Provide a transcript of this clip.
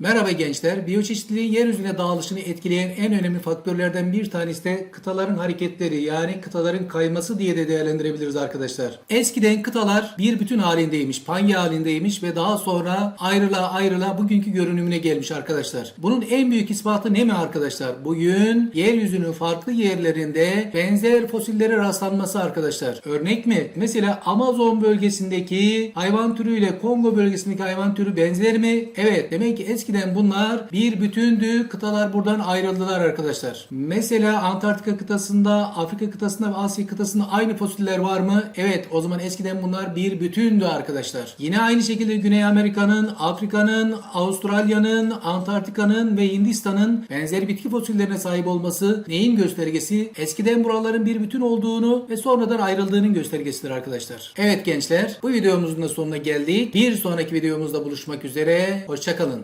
Merhaba gençler. Biyoçeşitliliğin yeryüzüne dağılışını etkileyen en önemli faktörlerden bir tanesi de kıtaların hareketleri yani kıtaların kayması diye de değerlendirebiliriz arkadaşlar. Eskiden kıtalar bir bütün halindeymiş, panya halindeymiş ve daha sonra ayrıla ayrıla bugünkü görünümüne gelmiş arkadaşlar. Bunun en büyük ispatı ne mi arkadaşlar? Bugün yeryüzünün farklı yerlerinde benzer fosillere rastlanması arkadaşlar. Örnek mi? Mesela Amazon bölgesindeki hayvan türüyle Kongo bölgesindeki hayvan türü benzer mi? Evet. Demek ki eskiden bunlar bir bütündü. Kıtalar buradan ayrıldılar arkadaşlar. Mesela Antarktika kıtasında, Afrika kıtasında ve Asya kıtasında aynı fosiller var mı? Evet. O zaman eskiden bunlar bir bütündü arkadaşlar. Yine aynı şekilde Güney Amerika'nın, Afrika'nın, Avustralya'nın, Antarktika'nın ve Hindistan'ın benzer bitki fosillerine sahip olması neyin göstergesi? Eskiden buraların bir bütün olduğunu ve sonradan ayrıldığının göstergesidir arkadaşlar. Evet gençler, bu videomuzun da sonuna geldik. Bir sonraki videomuzda buluşmak üzere. Hoşçakalın.